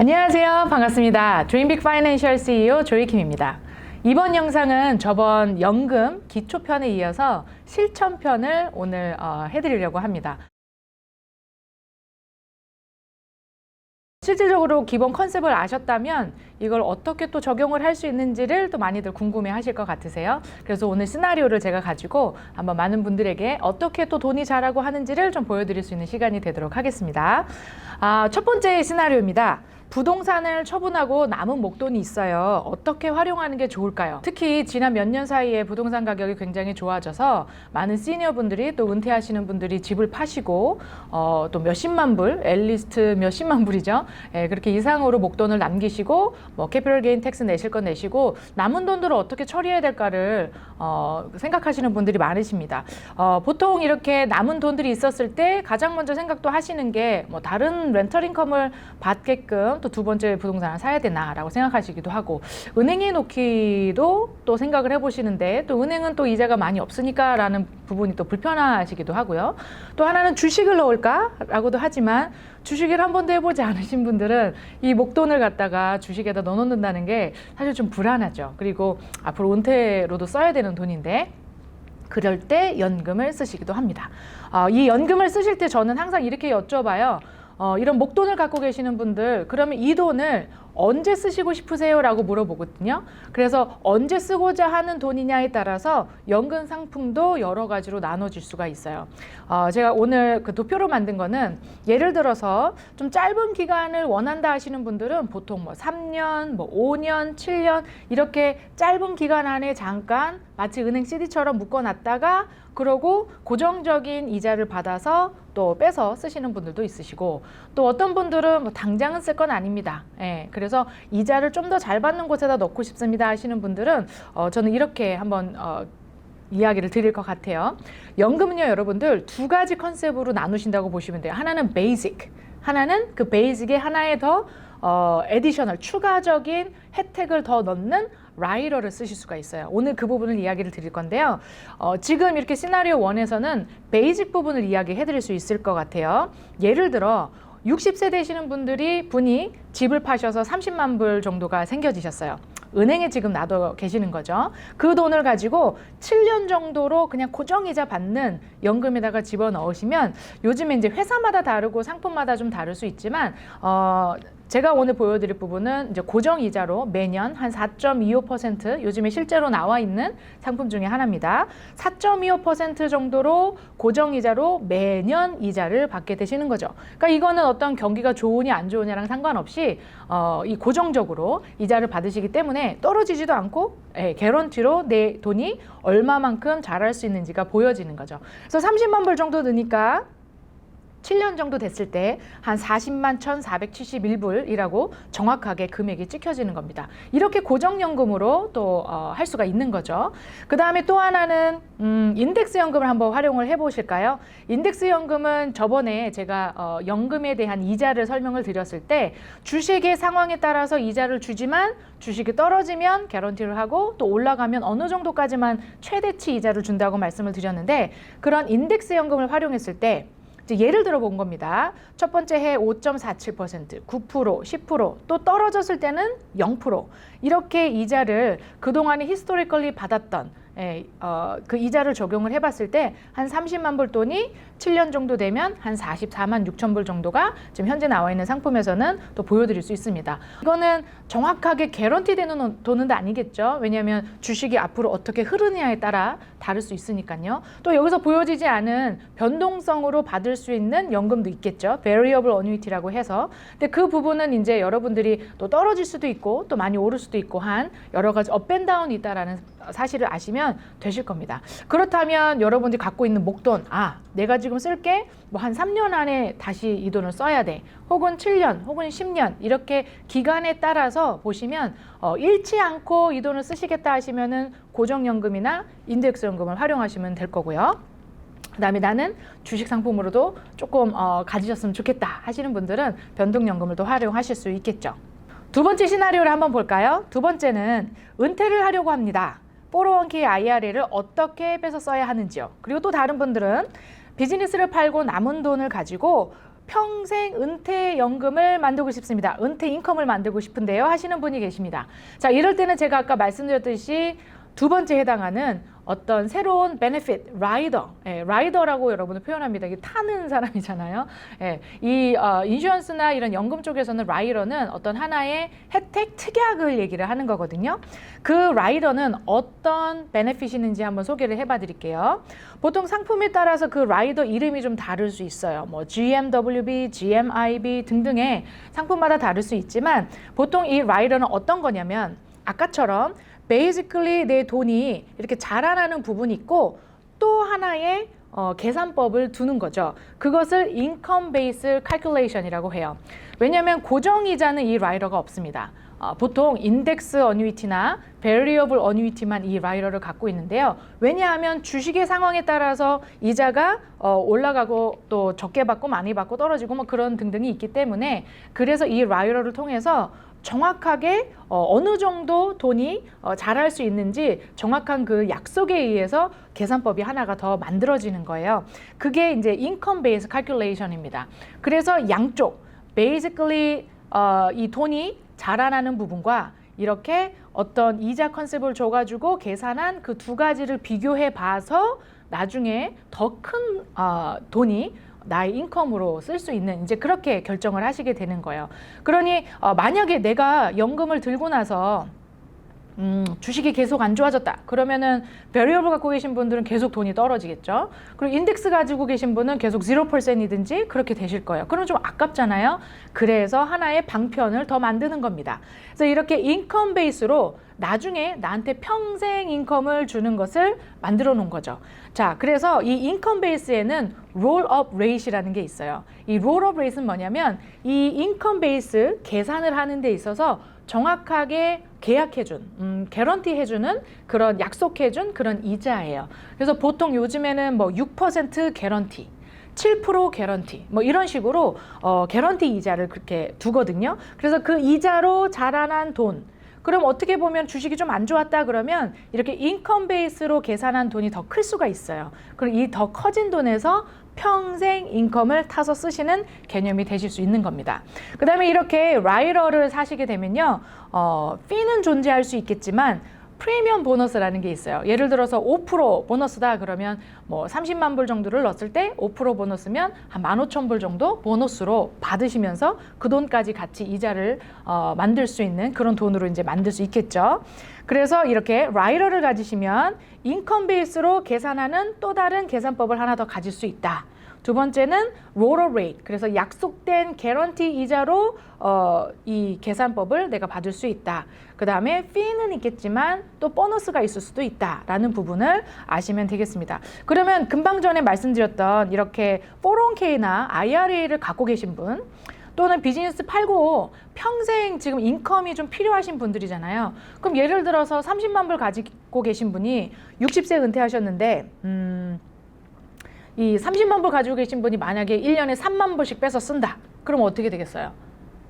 안녕하세요. 반갑습니다. 드림빅 파이낸셜 CEO 조이킴입니다. 이번 영상은 저번 연금 기초편에 이어서 실천편을 오늘 어, 해드리려고 합니다. 실질적으로 기본 컨셉을 아셨다면 이걸 어떻게 또 적용을 할 수 있는지를 또 많이들 궁금해 하실 것 같으세요. 그래서 오늘 시나리오를 제가 가지고 한번 많은 분들에게 어떻게 또 돈이 자라고 하는지를 좀 보여드릴 수 있는 시간이 되도록 하겠습니다. 아, 첫 번째 시나리오입니다. 부동산을 처분하고 남은 목돈이 있어요. 어떻게 활용하는 게 좋을까요? 특히 지난 몇 년 사이에 부동산 가격이 굉장히 좋아져서 많은 시니어 분들이 또 은퇴하시는 분들이 집을 파시고 어, 또 몇십만 불, 앨리스트 몇십만 불이죠. 예, 그렇게 이상으로 목돈을 남기시고 뭐 캐피럴 게인 텍스 내실 건 내시고 남은 돈들을 어떻게 처리해야 될까를 어, 생각하시는 분들이 많으십니다. 어, 보통 이렇게 남은 돈들이 있었을 때 가장 먼저 생각도 하시는 게 뭐 다른 렌털 인컴을 받게끔 또 두 번째 부동산을 사야 되나라고 생각하시기도 하고 은행에 놓기도 또 생각을 해보시는데 또 은행은 또 이자가 많이 없으니까라는 부분이 또 불편하시기도 하고요. 또 하나는 주식을 넣을까라고도 하지만 주식을 한 번도 해보지 않으신 분들은 이 목돈을 갖다가 주식에다 넣어놓는다는 게 사실 좀 불안하죠. 그리고 앞으로 은퇴로도 써야 되는 돈인데 그럴 때 연금을 쓰시기도 합니다. 어, 이 연금을 쓰실 때 저는 항상 이렇게 여쭤봐요. 어, 이런 목돈을 갖고 계시는 분들, 그러면 이 돈을 언제 쓰시고 싶으세요? 라고 물어보거든요. 그래서 언제 쓰고자 하는 돈이냐에 따라서 연금 상품도 여러 가지로 나눠질 수가 있어요. 어, 제가 오늘 그 도표로 만든 거는 예를 들어서 좀 짧은 기간을 원한다 하시는 분들은 보통 뭐 3년, 뭐 5년, 7년 이렇게 짧은 기간 안에 잠깐 마치 은행 CD처럼 묶어놨다가 그러고 고정적인 이자를 받아서 또 빼서 쓰시는 분들도 있으시고 또 어떤 분들은 뭐 당장은 쓸 건 아닙니다. 예, 그래서 이자를 좀 더 잘 받는 곳에다 넣고 싶습니다 하시는 분들은 어, 저는 이렇게 한번 어, 이야기를 드릴 것 같아요. 연금은요, 여러분들 두 가지 컨셉으로 나누신다고 보시면 돼요. 하나는 베이직, 하나는 그 베이직에 하나의 더 어, 에디셔널 추가적인 혜택을 더 넣는 라이러를 쓰실 수가 있어요. 오늘 그 부분을 이야기를 드릴 건데요. 어, 지금 이렇게 시나리오 원에서는 베이직 부분을 이야기해 드릴 수 있을 것 같아요. 예를 들어 60세 되시는 분들이 분이 집을 파셔서 30만 불 정도가 생겨지셨어요. 은행에 지금 놔둬 계시는 거죠. 그 돈을 가지고 7년 정도로 그냥 고정이자 받는 연금에다가 집어 넣으시면 요즘에 이제 회사마다 다르고 상품마다 좀 다를 수 있지만 어 제가 오늘 보여드릴 부분은 이제 고정 이자로 매년 한 4.25% 요즘에 실제로 나와 있는 상품 중에 하나입니다. 4.25% 정도로 고정 이자로 매년 이자를 받게 되시는 거죠. 그러니까 이거는 어떤 경기가 좋으냐 안 좋으냐랑 상관없이 어, 이 고정적으로 이자를 받으시기 때문에 떨어지지도 않고 예, 개런티로 내 돈이 얼마만큼 자랄 수 있는지가 보여지는 거죠. 그래서 30만 불 정도 드니까 7년 정도 됐을 때 한 40만 1,471불이라고 정확하게 금액이 찍혀지는 겁니다. 이렇게 고정연금으로 또 어, 할 수가 있는 거죠. 그 다음에 또 하나는 음, 인덱스 연금을 한번 활용을 해보실까요? 인덱스 연금은 저번에 제가 어, 연금에 대한 이자를 설명을 드렸을 때 주식의 상황에 따라서 이자를 주지만 주식이 떨어지면 개런티를 하고 또 올라가면 어느 정도까지만 최대치 이자를 준다고 말씀을 드렸는데 그런 인덱스 연금을 활용했을 때 이제 예를 들어 본 겁니다. 첫 번째 해 5.47%, 9%, 10%또 떨어졌을 때는 0% 이렇게 이자를 그동안에 히스토리컬리 받았던 예, 어, 그 이자를 적용을 해봤을 때 한 30만 불 돈이 7년 정도 되면 한 44만 6천 불 정도가 지금 현재 나와 있는 상품에서는 또 보여드릴 수 있습니다. 이거는 정확하게 개런티 되는 돈은 아니겠죠. 왜냐하면 주식이 앞으로 어떻게 흐르느냐에 따라 다를 수 있으니까요. 또 여기서 보여지지 않은 변동성으로 받을 수 있는 연금도 있겠죠. variable annuity라고 해서. 근데 그 부분은 이제 여러분들이 또 떨어질 수도 있고 또 많이 오를 수도 있고 한 여러 가지 업앤다운이 있다라는 사실을 아시면 되실 겁니다. 그렇다면 여러분들이 갖고 있는 목돈, 아, 내가 지금 쓸게 뭐 한 3년 안에 다시 이 돈을 써야 돼. 혹은 7년, 혹은 10년 이렇게 기간에 따라서 보시면 어, 잃지 않고 이 돈을 쓰시겠다 하시면은 고정연금이나 인덱스연금을 활용하시면 될 거고요. 그다음에 나는 주식 상품으로도 조금 어, 가지셨으면 좋겠다 하시는 분들은 변동연금을 또 활용하실 수 있겠죠. 두 번째 시나리오를 한번 볼까요? 두 번째는 은퇴를 하려고 합니다. 401k IRA를 어떻게 빼서 써야 하는지요. 그리고 또 다른 분들은 비즈니스를 팔고 남은 돈을 가지고 평생 은퇴 연금을 만들고 싶습니다. 은퇴 인컴을 만들고 싶은데요. 하시는 분이 계십니다. 자, 이럴 때는 제가 아까 말씀드렸듯이 두 번째 해당하는 어떤 새로운 베네핏 라이더, 예, 라이더라고 여러분을 표현합니다. 이게 타는 사람이잖아요. 예, 이 어, 인슈런스나 이런 연금 쪽에서는 라이더는 어떤 하나의 혜택 특약을 얘기를 하는 거거든요. 그 라이더는 어떤 베네핏이 있는지 한번 소개를 해봐 드릴게요. 보통 상품에 따라서 그 라이더 이름이 좀 다를 수 있어요. 뭐 GMWB, GMIB 등등의 상품마다 다를 수 있지만 보통 이 라이더는 어떤 거냐면 아까처럼 basically 내 돈이 이렇게 자라나는 부분이 있고 또 하나의 어, 계산법을 두는 거죠. 그것을 income based calculation이라고 해요. 왜냐하면 고정이자는 이 라이더가 없습니다. 어, 보통 인덱스 어뉴이티나 베리어블 어뉴이티만 이 라이더를 갖고 있는데요. 왜냐하면 주식의 상황에 따라서 이자가 어, 올라가고 또 적게 받고 많이 받고 떨어지고 뭐 그런 등등이 있기 때문에 그래서 이 라이더를 통해서 정확하게 어, 느 정도 돈이 어, 자랄 수 있는지 정확한 그 약속에 의해서 계산법이 하나가 더 만들어지는 거예요. 그게 이제 income based calculation입니다. 그래서 양쪽 basically 어, 이 돈이 자라나는 부분과 이렇게 어떤 이자 컨셉을 줘가지고 계산한 그 두 가지를 비교해 봐서 나중에 더큰 어, 돈이 나의 인컴으로 쓸 수 있는 이제 그렇게 결정을 하시게 되는 거예요. 그러니 어, 만약에 내가 연금을 들고 나서 음, 주식이 계속 안 좋아졌다. 그러면은 베리어블 갖고 계신 분들은 계속 돈이 떨어지겠죠. 그리고 인덱스 가지고 계신 분은 계속 0%이든지 그렇게 되실 거예요. 그럼 좀 아깝잖아요. 그래서 하나의 방편을 더 만드는 겁니다. 그래서 이렇게 인컴 베이스로 나중에 나한테 평생 인컴을 주는 것을 만들어 놓은 거죠. 자, 그래서 이 인컴 베이스에는 롤업 레이시라는 게 있어요. 이 롤업 레이스는 뭐냐면 이 인컴 베이스 계산을 하는 데 있어서 정확하게 계약해준, 음, 개런티 해주는 그런 약속해준 그런 이자예요. 그래서 보통 요즘에는 뭐 6% 개런티, 7% 개런티 뭐 이런 식으로 어, 개런티 이자를 그렇게 두거든요. 그래서 그 이자로 자라난 돈 그럼 어떻게 보면 주식이 좀 안 좋았다 그러면 이렇게 인컴 베이스로 계산한 돈이 더 클 수가 있어요. 그럼 이 더 커진 돈에서 평생 인컴을 타서 쓰시는 개념이 되실 수 있는 겁니다. 그 다음에 이렇게 라이러를 사시게 되면요, 어, 피는 존재할 수 있겠지만 프리미엄 보너스라는 게 있어요. 예를 들어서 5% 보너스다 그러면 뭐 30만 불 정도를 넣었을 때 5% 보너스면 한 15,000불 정도 보너스로 받으시면서 그 돈까지 같이 이자를 어, 만들 수 있는 그런 돈으로 이제 만들 수 있겠죠. 그래서 이렇게 라이러를 가지시면 인컴 베이스로 계산하는 또 다른 계산법을 하나 더 가질 수 있다. 두 번째는 롤업 레이트. 그래서 약속된 개런티 이자로 어, 이 계산법을 내가 받을 수 있다. 그 다음에 피는 있겠지만 또 보너스가 있을 수도 있다라는 부분을 아시면 되겠습니다. 그러면 금방 전에 말씀드렸던 이렇게 401k나 IRA를 갖고 계신 분 또는 비즈니스 팔고 평생 지금 인컴이 좀 필요하신 분들이잖아요. 그럼 예를 들어서 30만 불 가지고 계신 분이 60세 은퇴하셨는데 음, 이 30만 불 가지고 계신 분이 만약에 1년에 3만 불씩 빼서 쓴다. 그럼 어떻게 되겠어요?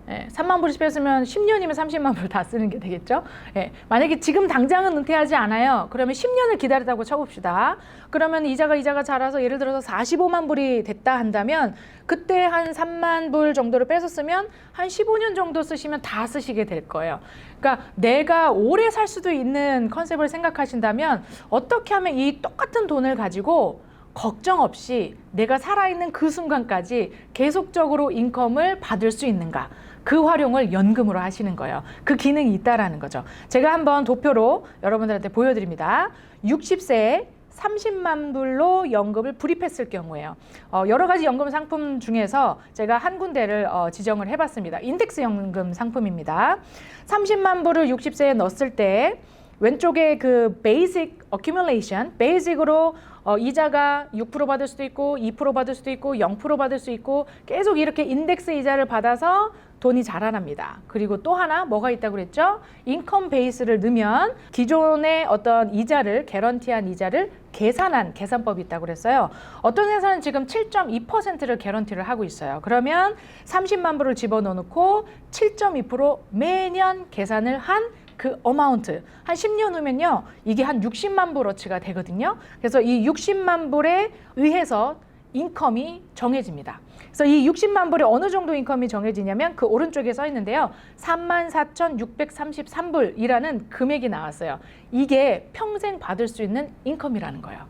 예, 3만 불씩 뺐으면 10년이면 30만 불 다 쓰는 게 되겠죠? 예, 만약에 지금 당장은 은퇴하지 않아요. 그러면 10년을 기다리다고 쳐봅시다. 그러면 이자가 이자가 자라서 예를 들어서 45만 불이 됐다 한다면 그때 한 3만 불 정도를 뺏었으면 한 15년 정도 쓰시면 다 쓰시게 될 거예요. 그러니까 내가 오래 살 수도 있는 컨셉을 생각하신다면 어떻게 하면 이 똑같은 돈을 가지고 걱정 없이 내가 살아있는 그 순간까지 계속적으로 인컴을 받을 수 있는가. 그 활용을 연금으로 하시는 거예요. 그 기능이 있다라는 거죠. 제가 한번 도표로 여러분들한테 보여드립니다. 60세에 30만 불로 연금을 불입했을 경우에요. 어, 여러 가지 연금 상품 중에서 제가 한 군데를 어, 지정을 해봤습니다. 인덱스 연금 상품입니다. 30만 불을 60세에 넣었을 때 왼쪽에 그 베이직 어큐뮬레이션, 베이직으로 어, 이자가 6% 받을 수도 있고 2% 받을 수도 있고 0% 받을 수 있고 계속 이렇게 인덱스 이자를 받아서 돈이 자라납니다. 그리고 또 하나 뭐가 있다고 그랬죠? 인컴 베이스를 넣으면 기존의 어떤 이자를 개런티한 이자를 계산한 계산법이 있다고 그랬어요. 어떤 회사는 지금 7.2%를 개런티를 하고 있어요. 그러면 30만 불을 집어넣고 7.2% 매년 계산을 한 그 어마운트 한 10년 후면요 이게 한 60만 불어치가 되거든요. 그래서 이 60만 불에 의해서 인컴이 정해집니다. 그래서 이 60만 불이 어느 정도 인컴이 정해지냐면 그 오른쪽에 써 있는데요. 34,633불이라는 금액이 나왔어요. 이게 평생 받을 수 있는 인컴이라는 거예요.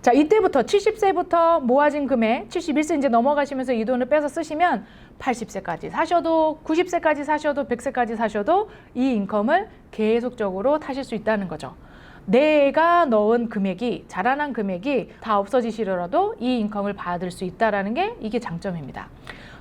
자, 이때부터 70세부터 모아진 금액, 71세 이제 넘어가시면서 이 돈을 빼서 쓰시면 80세까지 사셔도 90세까지 사셔도 100세까지 사셔도 이 인컴을 계속적으로 타실 수 있다는 거죠. 내가 넣은 금액이 자라난 금액이 다 없어지시더라도 이 인컴을 받을 수 있다라는 게 이게 장점입니다.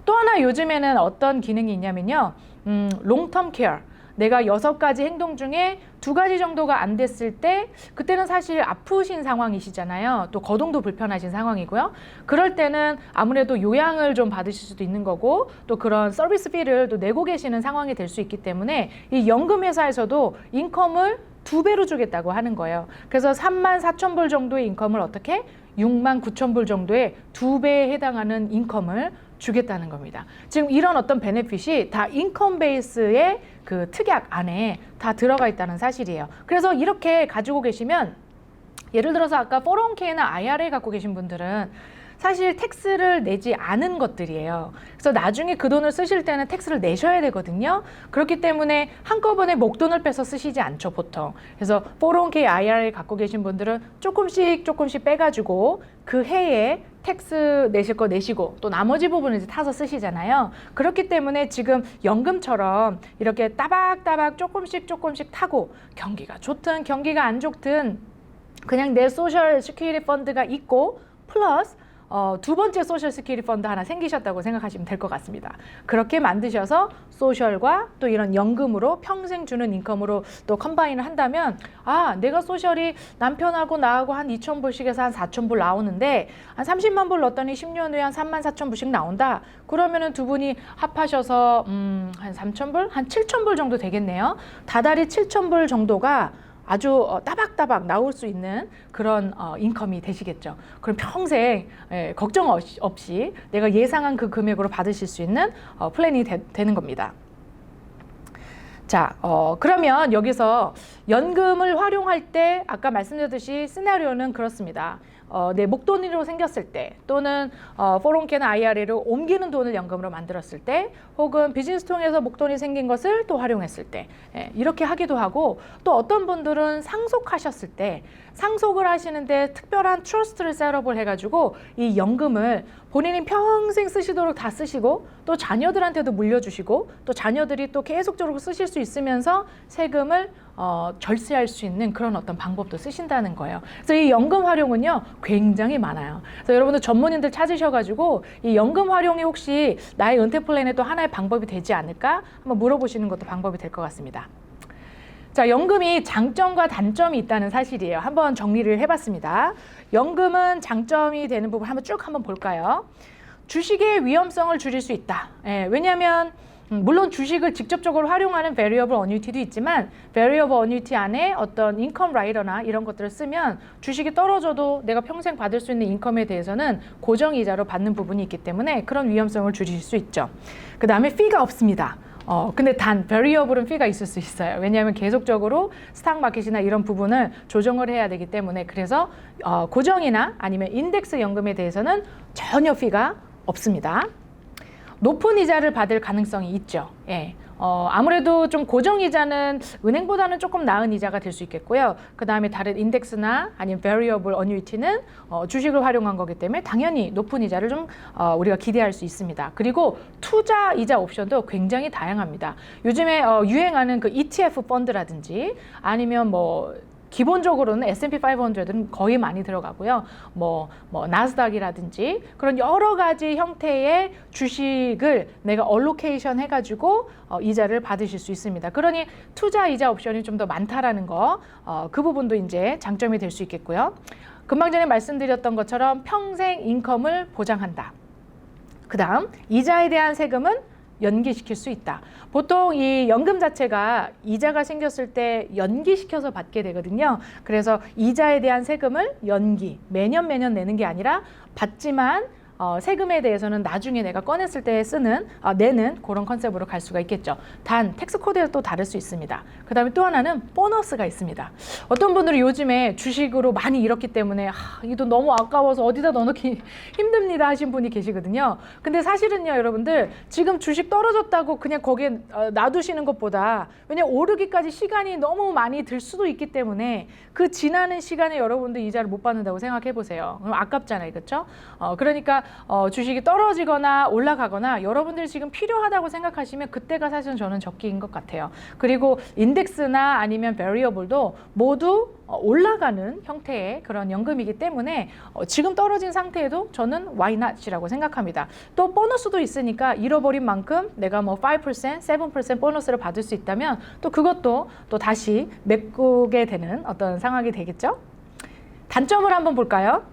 또 하나 요즘에는 어떤 기능이 있냐면요. 음, 롱텀 케어. 내가 여섯 가지 행동 중에 두 가지 정도가 안 됐을 때 그때는 사실 아프신 상황이시잖아요. 또 거동도 불편하신 상황이고요. 그럴 때는 아무래도 요양을 좀 받으실 수도 있는 거고 또 그런 서비스 피를 또 내고 계시는 상황이 될 수 있기 때문에 이 연금 회사에서도 인컴을 두 배로 주겠다고 하는 거예요. 그래서 3만 4천 불 정도의 인컴을 어떻게 6만 9천 불 정도의 두 배에 해당하는 인컴을 주겠다는 겁니다. 지금 이런 어떤 베네핏이 다 인컴 베이스의 그 특약 안에 다 들어가 있다는 사실이에요. 그래서 이렇게 가지고 계시면 예를 들어서 아까 401k나 IRA 갖고 계신 분들은 사실 텍스를 내지 않은 것들이에요. 그래서 나중에 그 돈을 쓰실 때는 텍스를 내셔야 되거든요. 그렇기 때문에 한꺼번에 목돈을 빼서 쓰시지 않죠, 보통. 그래서 401k IRA 갖고 계신 분들은 조금씩 조금씩 빼가지고 그 해에 텍스 내실 거 내시고 또 나머지 부분을 이제 타서 쓰시잖아요. 그렇기 때문에 지금 연금처럼 이렇게 따박따박 조금씩 조금씩 타고 경기가 좋든 경기가 안 좋든 그냥 내 소셜 시큐리티 펀드가 있고 플러스 어, 두 번째 소셜 시큐리티 펀드 하나 생기셨다고 생각하시면 될 것 같습니다. 그렇게 만드셔서 소셜과 또 이런 연금으로 평생 주는 인컴으로 또 컴바인을 한다면 아 내가 소셜이 남편하고 나하고 한 2천 불씩에서 한 4천 불 나오는데 한 30만 불 넣었더니 10년 후에 한 3만 4천 불씩 나온다. 그러면은 두 분이 합하셔서 음, 한 3천 불, 한 7천 불 정도 되겠네요. 다달이 7천 불 정도가 아주 어, 따박따박 나올 수 있는 그런 어, 인컴이 되시겠죠. 그럼 평생 예, 걱정 없이, 내가 예상한 그 금액으로 받으실 수 있는 어, 플랜이 되, 되는 겁니다. 자, 어, 그러면 여기서 연금을 활용할 때 아까 말씀드렸듯이 시나리오는 그렇습니다. 어, 내 목돈으로 생겼을 때 또는 어, 401k나 IRA를 옮기는 돈을 연금으로 만들었을 때 혹은 비즈니스 통해서 목돈이 생긴 것을 또 활용했을 때 예, 이렇게 하기도 하고 또 어떤 분들은 상속하셨을 때 상속을 하시는데 특별한 트러스트를 셋업을 해가지고 이 연금을 본인이 평생 쓰시도록 다 쓰시고 또 자녀들한테도 물려주시고 또 자녀들이 또 계속적으로 쓰실 수 있으면서 세금을 어, 절세할 수 있는 그런 어떤 방법도 쓰신다는 거예요. 그래서 이 연금 활용은요 굉장히 많아요. 그래서 여러분들 전문인들 찾으셔가지고 이 연금 활용이 혹시 나의 은퇴 플랜의 또 하나의 방법이 되지 않을까 한번 물어보시는 것도 방법이 될 것 같습니다. 자, 연금이 장점과 단점이 있다는 사실이에요. 한번 정리를 해봤습니다. 연금은 장점이 되는 부분 한번 쭉 한번 볼까요? 주식의 위험성을 줄일 수 있다. 예, 왜냐하면 음, 물론 주식을 직접적으로 활용하는 variable annuity도 있지만 variable annuity 안에 어떤 인컴 라이더나 이런 것들을 쓰면 주식이 떨어져도 내가 평생 받을 수 있는 인컴에 대해서는 고정 이자로 받는 부분이 있기 때문에 그런 위험성을 줄이실 수 있죠. 그 다음에 fee가 없습니다. 어, 근데 단 variable은 fee가 있을 수 있어요. 왜냐하면 계속적으로 스탁 마켓이나 이런 부분을 조정을 해야 되기 때문에 그래서 어, 고정이나 아니면 인덱스 연금에 대해서는 전혀 fee가 없습니다. 높은 이자를 받을 가능성이 있죠. 예. 어, 아무래도 좀 고정 이자는 은행보다는 조금 나은 이자가 될 수 있겠고요. 그 다음에 다른 인덱스나 아니면 variable annuity는 어, 주식을 활용한 거기 때문에 당연히 높은 이자를 좀 어, 우리가 기대할 수 있습니다. 그리고 투자 이자 옵션도 굉장히 다양합니다. 요즘에 어, 유행하는 그 ETF 펀드라든지 아니면 뭐 기본적으로는 S&P 500은 거의 많이 들어가고요. 뭐, 뭐 나스닥이라든지 그런 여러 가지 형태의 주식을 내가 얼로케이션 해가지고 어, 이자를 받으실 수 있습니다. 그러니 투자 이자 옵션이 좀 더 많다라는 거, 어, 그 부분도 이제 장점이 될 수 있겠고요. 금방 전에 말씀드렸던 것처럼 평생 인컴을 보장한다. 그 다음 이자에 대한 세금은 연기시킬 수 있다. 보통 이 연금 자체가 이자가 생겼을 때 연기시켜서 받게 되거든요. 그래서 이자에 대한 세금을 연기 매년 매년 내는 게 아니라 받지만 어, 세금에 대해서는 나중에 내가 꺼냈을 때 쓰는 아, 내는 그런 컨셉으로 갈 수가 있겠죠. 단 텍스 코드가 또 다를 수 있습니다. 그다음에 또 하나는 보너스가 있습니다. 어떤 분들이 요즘에 주식으로 많이 잃었기 때문에 이돈 너무 아까워서 어디다 넣어놓기 힘듭니다 하신 분이 계시거든요. 근데 사실은요, 여러분들 지금 주식 떨어졌다고 그냥 거기에 어, 놔두시는 것보다 왜냐 오르기까지 시간이 너무 많이 들 수도 있기 때문에 그 지나는 시간에 여러분들 이자를 못 받는다고 생각해 보세요. 그럼 아깝잖아요, 그렇죠? 어, 그러니까 어, 주식이 떨어지거나 올라가거나 여러분들 지금 필요하다고 생각하시면 그때가 사실은 저는 적기인 것 같아요. 그리고 인덱스나 아니면 베리어블도 모두 어, 올라가는 형태의 그런 연금이기 때문에 어, 지금 떨어진 상태에도 저는 why not이라고 생각합니다. 또 보너스도 있으니까 잃어버린 만큼 내가 뭐 5%, 7% 보너스를 받을 수 있다면 또 그것도 또 다시 메꾸게 되는 어떤 상황이 되겠죠. 단점을 한번 볼까요?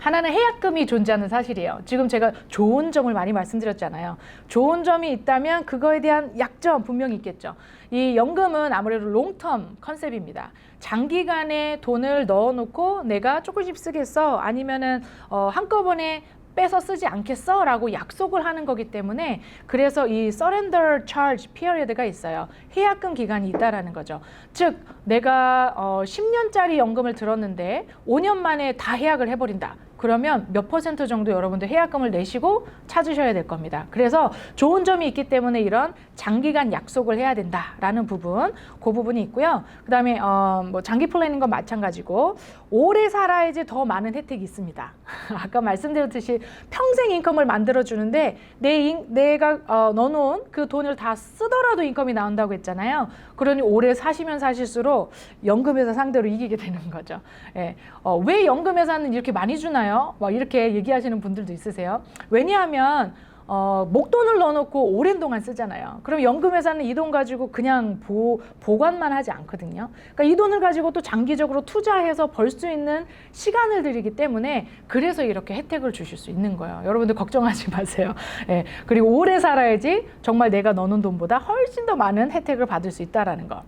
하나는 해약금이 존재하는 사실이에요. 지금 제가 좋은 점을 많이 말씀드렸잖아요. 좋은 점이 있다면 그거에 대한 약점 분명히 있겠죠. 이 연금은 아무래도 롱텀 컨셉입니다. 장기간에 돈을 넣어놓고 내가 조금씩 쓰겠어 아니면은 어, 한꺼번에 빼서 쓰지 않겠어 라고 약속을 하는 거기 때문에 그래서 이 surrender charge period가 있어요. 해약금 기간이 있다라는 거죠. 즉 내가 어 10년짜리 연금을 들었는데 5년 만에 다 해약을 해버린다. 그러면 몇 퍼센트 정도 여러분들 해약금을 내시고 찾으셔야 될 겁니다. 그래서 좋은 점이 있기 때문에 이런 장기간 약속을 해야 된다라는 부분, 그 부분이 있고요. 그다음에 어, 뭐 장기 플랜인과 마찬가지고 오래 살아야지 더 많은 혜택이 있습니다. 아까 말씀드렸듯이 평생 인컴을 만들어 주는데 내 인, 내가 어, 넣어놓은 그 돈을 다 쓰더라도 인컴이 나온다고 했잖아요. 그러니 오래 사시면 사실수록 연금회사 상대로 이기게 되는 거죠. 예. 어, 왜 연금회사는 이렇게 많이 주나요? 막 이렇게 얘기하시는 분들도 있으세요. 왜냐하면 어, 목돈을 넣어놓고 오랜 동안 쓰잖아요. 그럼 연금회사는 이 돈 가지고 그냥 보, 보관만 하지 않거든요. 그러니까 이 돈을 가지고 또 장기적으로 투자해서 벌 수 있는 시간을 들이기 때문에 그래서 이렇게 혜택을 주실 수 있는 거예요. 여러분들 걱정하지 마세요. 예. 그리고 오래 살아야지 정말 내가 넣는 돈보다 훨씬 더 많은 혜택을 받을 수 있다라는 거.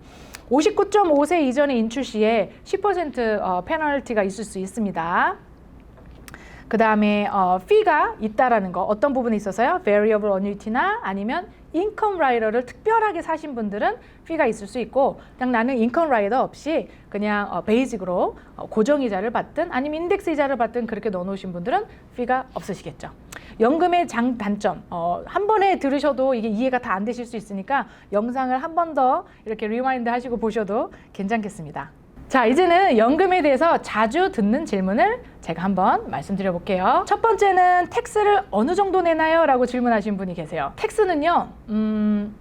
59.5세 이전에 인출 시에 10% 어, 페널티가 있을 수 있습니다. 그 다음에 어, fee가 있다라는 거 어떤 부분에 있어서요? variable annuity나 아니면 인컴 라이더를 특별하게 사신 분들은 fee가 있을 수 있고 그냥 나는 인컴 라이더 없이 그냥 어, 베이직으로 어, 고정 이자를 받든 아니면 인덱스 이자를 받든 그렇게 넣어놓으신 분들은 fee가 없으시겠죠. 연금의 장 단점 어, 한 번에 들으셔도 이게 이해가 다 안 되실 수 있으니까 영상을 한 번 더 이렇게 리마인드 하시고 보셔도 괜찮겠습니다. 자, 이제는 연금에 대해서 자주 듣는 질문을 제가 한번 말씀드려 볼게요. 첫 번째는 텍스를 어느 정도 내나요? 라고 질문하신 분이 계세요. 텍스는요, 음,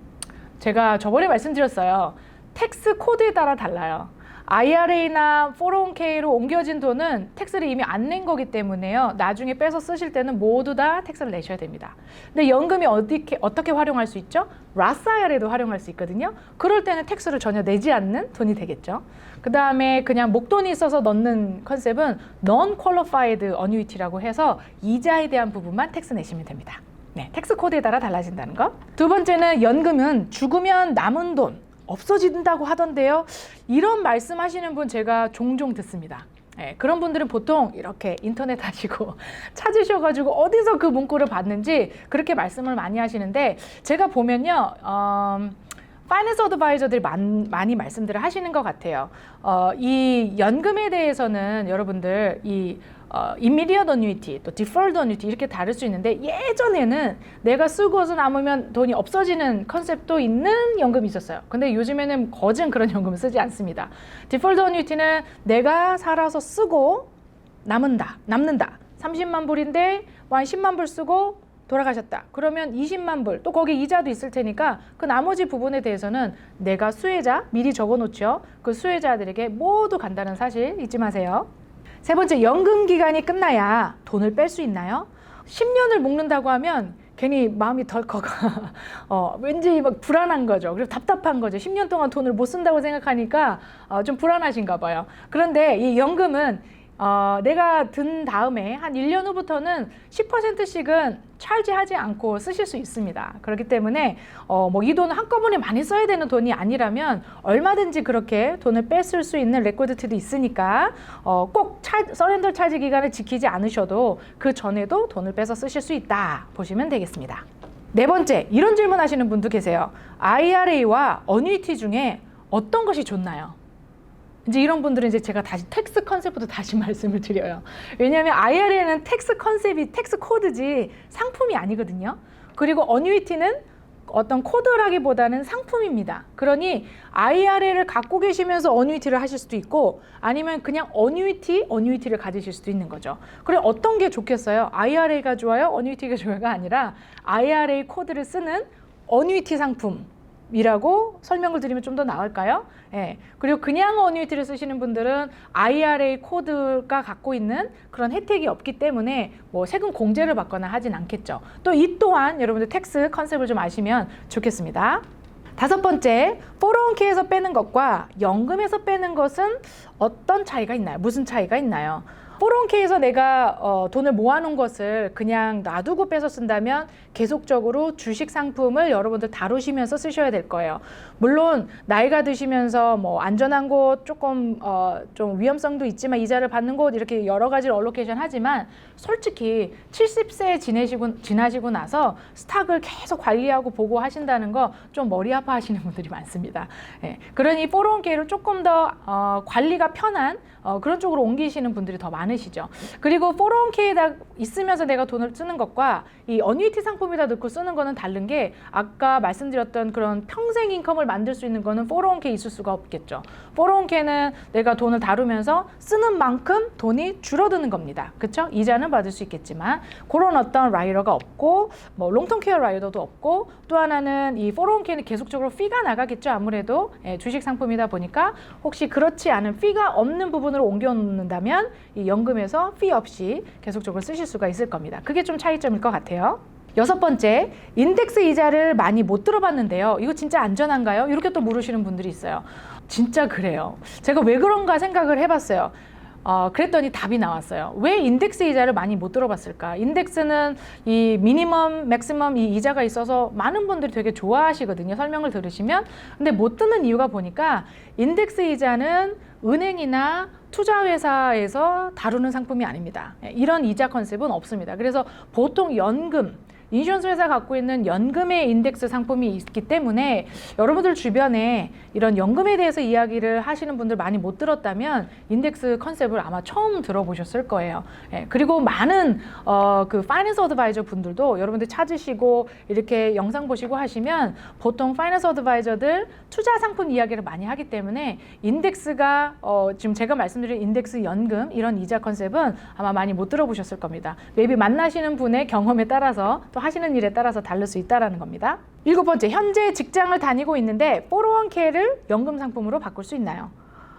제가 저번에 말씀드렸어요. 텍스 코드에 따라 달라요. IRA나 401k로 옮겨진 돈은 텍스를 이미 안 낸 거기 때문에요. 나중에 빼서 쓰실 때는 모두 다 텍스를 내셔야 됩니다. 근데 연금이 어떻게, 어떻게 활용할 수 있죠? 라스 IRA도 활용할 수 있거든요. 그럴 때는 텍스를 전혀 내지 않는 돈이 되겠죠. 그 다음에 그냥 목돈이 있어서 넣는 컨셉은 non-qualified annuity라고 해서 이자에 대한 부분만 텍스 내시면 됩니다. 네, 텍스 코드에 따라 달라진다는 거. 두 번째는 연금은 죽으면 남은 돈 없어진다고 하던데요. 이런 말씀하시는 분 제가 종종 듣습니다. 예, 그런 분들은 보통 이렇게 인터넷 하시고 찾으셔가지고 어디서 그 문구를 봤는지 그렇게 말씀을 많이 하시는데 제가 보면요. 어, 파이낸스 어드바이저들이 많, 많이 말씀들을 하시는 것 같아요. 어, 이 연금에 대해서는 여러분들 이 어, immediate annuity, 또 deferred annuity 이렇게 다를 수 있는데 예전에는 내가 쓰고서 남으면 돈이 없어지는 컨셉도 있는 연금이 있었어요. 근데 요즘에는 거진 그런 연금을 쓰지 않습니다. deferred annuity는 내가 살아서 쓰고 남은다, 남는다. 30만 불인데 한 10만 불 쓰고 돌아가셨다. 그러면 20만 불, 또 거기 이자도 있을 테니까 그 나머지 부분에 대해서는 내가 수혜자 미리 적어 놓죠. 그 수혜자들에게 모두 간다는 사실 잊지 마세요. 세 번째, 연금 기간이 끝나야 돈을 뺄 수 있나요? 10년을 묶는다고 하면 괜히 마음이 덜컥 어, 왠지 막 불안한 거죠. 그리고 답답한 거죠. 10년 동안 돈을 못 쓴다고 생각하니까 어, 좀 불안하신가 봐요. 그런데 이 연금은 어, 내가 든 다음에 한 1년 후부터는 10%씩은 찰지하지 않고 쓰실 수 있습니다. 그렇기 때문에 어, 뭐이 돈을 한꺼번에 많이 써야 되는 돈이 아니라면 얼마든지 그렇게 돈을 뺐을 수 있는 레코드티도 있으니까 어, 꼭 차, 서렌더 차지 기간을 지키지 않으셔도 그 전에도 돈을 빼서 쓰실 수 있다 보시면 되겠습니다. 네 번째, 이런 질문 하시는 분도 계세요. IRA와 어뉴이티 중에 어떤 것이 좋나요? 이제 이런 분들은 이제 제가 다시 텍스 컨셉부터 다시 말씀을 드려요. 왜냐하면 IRA는 텍스 컨셉이 텍스 코드지 상품이 아니거든요. 그리고 어뉴이티는 어떤 코드라기보다는 상품입니다. 그러니 IRA를 갖고 계시면서 어뉴이티를 하실 수도 있고 아니면 그냥 어뉴이티, 어뉴이티를 가지실 수도 있는 거죠. 그래 어떤 게 좋겠어요? IRA가 좋아요? 어뉴이티가 좋아요가 아니라 IRA 코드를 쓰는 어뉴이티 상품. 이라고 설명을 드리면 좀 더 나을까요? 예. 그리고 그냥 어뉴이티를 쓰시는 분들은 IRA 코드가 갖고 있는 그런 혜택이 없기 때문에 뭐 세금 공제를 받거나 하진 않겠죠. 또 이 또한 여러분들 텍스 컨셉을 좀 아시면 좋겠습니다. 다섯 번째, 401k에서 빼는 것과 연금에서 빼는 것은 어떤 차이가 있나요? 무슨 차이가 있나요? 401k에서 내가 어, 돈을 모아놓은 것을 그냥 놔두고 빼서 쓴다면 계속적으로 주식 상품을 여러분들 다루시면서 쓰셔야 될 거예요. 물론 나이가 드시면서 뭐 안전한 곳 조금 어, 좀 위험성도 있지만 이자를 받는 곳 이렇게 여러 가지를 얼로케이션 하지만 솔직히 70세 지내시고 지나시고 나서 스탁을 계속 관리하고 보고 하신다는 거 좀 머리 아파하시는 분들이 많습니다. 예, 그러니 401k를 조금 더 어, 관리가 편한 어, 그런 쪽으로 옮기시는 분들이 더 많으시죠. 그리고 401k에다 있으면서 내가 돈을 쓰는 것과 이 어뉴이티 상품에다 넣고 쓰는 거는 다른 게 아까 말씀드렸던 그런 평생 인컴을 만들 수 있는 거는 401k 있을 수가 없겠죠. 401k는 내가 돈을 다루면서 쓰는 만큼 돈이 줄어드는 겁니다. 그렇죠? 이자는 받을 수 있겠지만 그런 어떤 라이더가 없고 뭐 롱텀 케어 라이더도 없고 또 하나는 이 401k는 계속적으로 피가 나가겠죠. 아무래도 예, 주식 상품이다 보니까 혹시 그렇지 않은 피가 없는 부분으로 옮겨 놓는다면 이 연금에서 피 없이 계속적으로 쓰실 수가 있을 겁니다. 그게 좀 차이점일 것 같아요. 여섯 번째, 인덱스 이자를 많이 못 들어봤는데요. 이거 진짜 안전한가요? 이렇게 또 물으시는 분들이 있어요. 진짜 그래요. 제가 왜 그런가 생각을 해봤어요. 어, 그랬더니 답이 나왔어요. 왜 인덱스 이자를 많이 못 들어봤을까? 인덱스는 이 미니멈, 맥시멈 이 이자가 있어서 많은 분들이 되게 좋아하시거든요. 설명을 들으시면. 근데 못 듣는 이유가 보니까 인덱스 이자는 은행이나 투자회사에서 다루는 상품이 아닙니다. 예, 이런 이자 컨셉은 없습니다. 그래서 보통 연금, 인슈런스 회사 갖고 있는 연금의 인덱스 상품이 있기 때문에 여러분들 주변에 이런 연금에 대해서 이야기를 하시는 분들 많이 못 들었다면 인덱스 컨셉을 아마 처음 들어보셨을 거예요. 예, 그리고 많은 어, 그 파이낸스 어드바이저 분들도 여러분들 찾으시고 이렇게 영상 보시고 하시면 보통 파이낸스 어드바이저들 투자 상품 이야기를 많이 하기 때문에 인덱스가 어, 지금 제가 말씀드린 인덱스 연금 이런 이자 컨셉은 아마 많이 못 들어보셨을 겁니다. maybe 만나시는 분의 경험에 따라서 또 하시는 일에 따라서 다를 수 있다라는 겁니다. 일곱 번째, 현재 직장을 다니고 있는데 401k를 연금 상품으로 바꿀 수 있나요?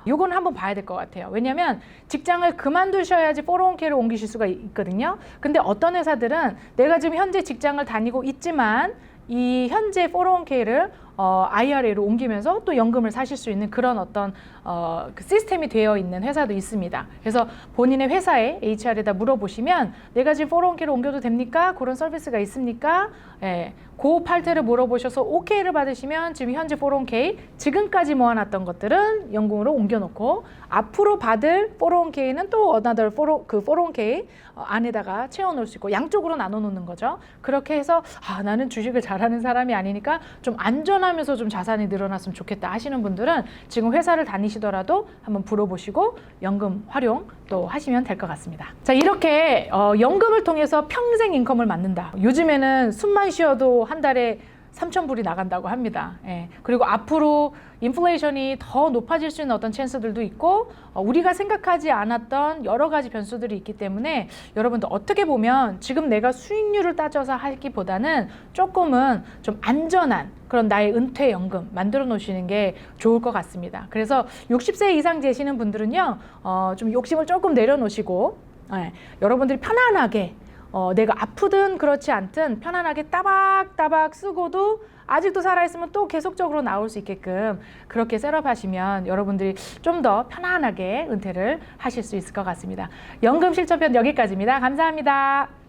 요건 한번 봐야 될 것 같아요. 왜냐하면 직장을 그만두셔야지 401k를 옮기실 수가 있거든요. 근데 어떤 회사들은 내가 지금 현재 직장을 다니고 있지만 이 현재 401k를 어, IRA로 옮기면서 또 연금을 사실 수 있는 그런 어떤 어, 그 시스템이 되어 있는 회사도 있습니다. 그래서 본인의 회사에 HR에다 물어보시면 내가 지금 401k를 옮겨도 됩니까? 그런 서비스가 있습니까? 예, 그 팔테를 물어보셔서 OK를 받으시면 지금 현재 401k 지금까지 모아놨던 것들은 연금으로 옮겨놓고 앞으로 받을 401k는 또 another 401, 그 401k 어, 안에다가 채워놓을 수 있고 양쪽으로 나눠놓는 거죠. 그렇게 해서 아 나는 주식을 잘하는 사람이 아니니까 좀 안전 하면서 좀 자산이 늘어났으면 좋겠다 하시는 분들은 지금 회사를 다니시더라도 한번 물어보시고 연금 활용 또 하시면 될 것 같습니다. 자 이렇게 어, 연금을 통해서 평생 인컴을 만든다. 요즘에는 숨만 쉬어도 한 달에 3천 불이 나간다고 합니다. 예. 그리고 앞으로 인플레이션이 더 높아질 수 있는 어떤 찬스들도 있고 어, 우리가 생각하지 않았던 여러 가지 변수들이 있기 때문에 여러분들 어떻게 보면 지금 내가 수익률을 따져서 하기보다는 조금은 좀 안전한 그런 나의 은퇴 연금 만들어 놓으시는 게 좋을 것 같습니다. 그래서 60세 이상 되시는 분들은요, 어, 좀 욕심을 조금 내려놓으시고 예, 여러분들이 편안하게 어, 내가 아프든 그렇지 않든 편안하게 따박따박 쓰고도 아직도 살아있으면 또 계속적으로 나올 수 있게끔 그렇게 셋업하시면 여러분들이 좀 더 편안하게 은퇴를 하실 수 있을 것 같습니다. 연금 실천편 여기까지입니다. 감사합니다.